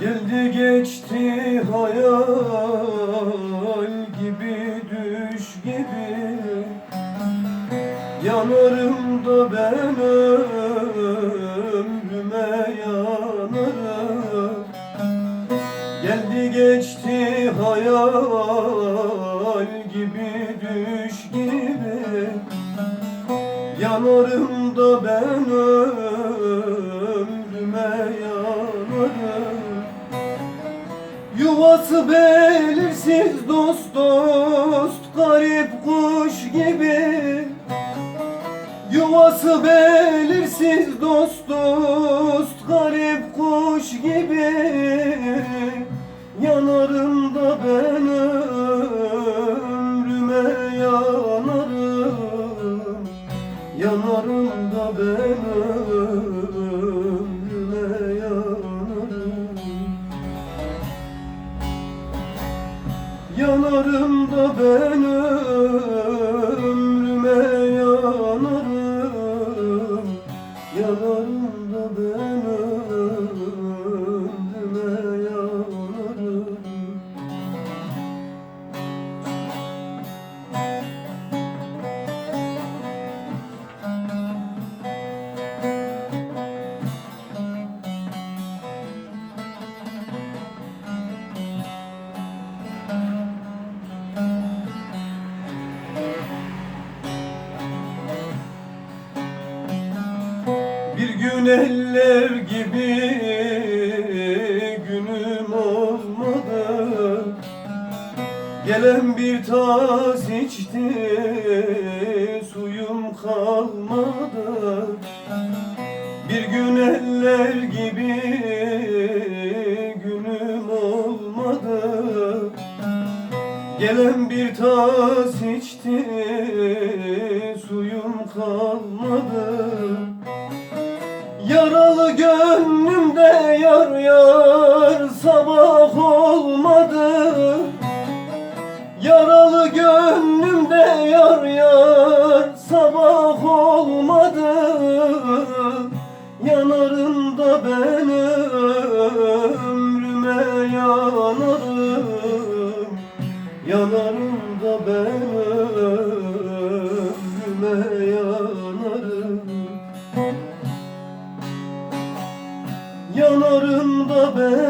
Geldi geçti hayal gibi düş gibi. Yanarım da ben ömrüme yanarım. Geldi geçti hayal gibi düş gibi. Yanarım da ben ömrüme yanarım. Yuvası belirsiz dost dost garip kuş gibi. Yuvası belirsiz dost dost garip kuş gibi Yanarım da ben ömrüme yanarım. Yanarım gün eller gibi günüm olmadı. Gelen bir tas içti suyum kalmadı. Bir gün eller gibi günüm olmadı. Gelen bir tas içti suyum kalmadı Yaralı gönlümde yar yar sabah olmadı. Yaralı gönlümde yar yar sabah olmadı. Yanarım da ben ömrüme yanarım Yanarım Yanarım da ben